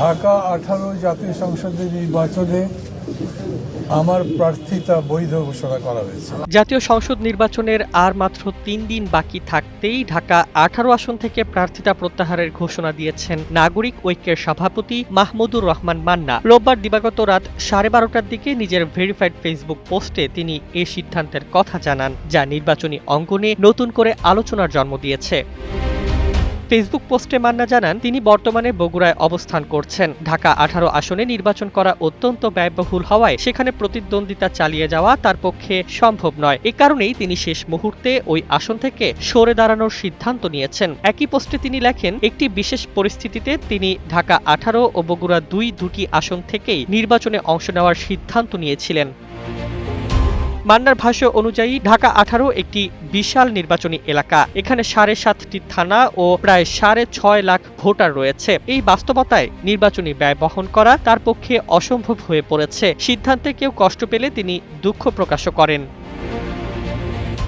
ঢাকা আঠারো জাতীয় সংসদের নির্বাচনে আমার প্রার্থিতা বৈধ ঘোষণা করা হয়েছে। জাতীয় সংসদ নির্বাচনের আর মাত্র তিন দিন বাকি থাকতেই ঢাকা আঠারো আসন থেকে প্রার্থিতা প্রত্যাহারের ঘোষণা দিয়েছেন নাগরিক ঐক্যের সভাপতি মাহমুদুর রহমান মান্না। রোববার দিবাগত রাত সাড়ে বারোটার দিকে নিজের ভেরিফাইড ফেসবুক পোস্টে তিনি এ সিদ্ধান্তের কথা জানান, যা নির্বাচনী অঙ্গনে নতুন করে আলোচনার জন্ম দিয়েছে। ফেসবুক পোস্টে মান্না জানান, তিনি বর্তমানে বগুড়ায় অবস্থান করছেন। ঢাকা আঠারো আসনে নির্বাচন করা অত্যন্ত ব্যয়বহুল হওয়ায় সেখানে প্রতিদ্বন্দ্বিতা চালিয়ে যাওয়া তার পক্ষে সম্ভব নয়। এ কারণেই তিনি শেষ মুহূর্তে ওই আসন থেকে সরে দাঁড়ানোর সিদ্ধান্ত নিয়েছেন। একই পোস্টে তিনি লেখেন, একটি বিশেষ পরিস্থিতিতে তিনি ঢাকা আঠারো ও বগুড়া দুই দুটি আসন থেকেই নির্বাচনে অংশ নেওয়ার সিদ্ধান্ত নিয়েছিলেন। মান্নার ভাষ্য অনুযায়ী, ঢাকা আঠারো একটি বিশাল নির্বাচনী এলাকা। এখানে সাড়ে সাতটি থানা ও প্রায় সাড়ে ছয় লাখ ভোটার রয়েছে। এই বাস্তবতায় নির্বাচনী ব্যয় বহন করা তার পক্ষে অসম্ভব হয়ে পড়েছে। সিদ্ধান্তে কেউ কষ্ট পেলে তিনি দুঃখ প্রকাশ করেন।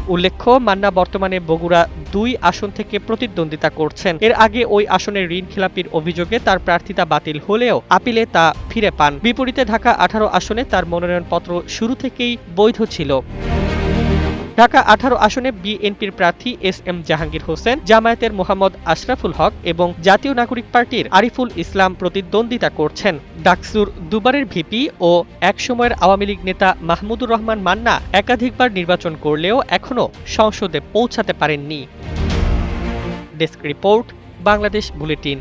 উল্লেখ্য, মান্না বর্তমানে বগুড়া দুই আসন থেকে প্রতিদ্বন্দ্বিতা করছেন। এর আগে ওই আসনের ঋণ খেলাপির অভিযোগে তার প্রার্থিতা বাতিল হলেও আপিলে তা ফিরে পান। বিপরীতে ঢাকা আঠারো আসনে তার মনোনয়নপত্র শুরু থেকেই বৈধ ছিল। ঢাকা আঠারো আসনে বিএনপির প্রার্থী এস এম জাহাঙ্গীর হোসেন, জামায়াতের মোহাম্মদ আশরাফুল হক এবং জাতীয় নাগরিক পার্টির আরিফুল ইসলাম প্রতিদ্বন্দ্বিতা করছেন। ডাকসুর দুবারের ভিপি ও একসময়ের আওয়ামী লীগ নেতা মাহমুদুর রহমান মান্না একাধিকবার নির্বাচন করলেও এখনও সংসদে পৌঁছাতে পারেননি। Desk report, Bangladesh bulletin.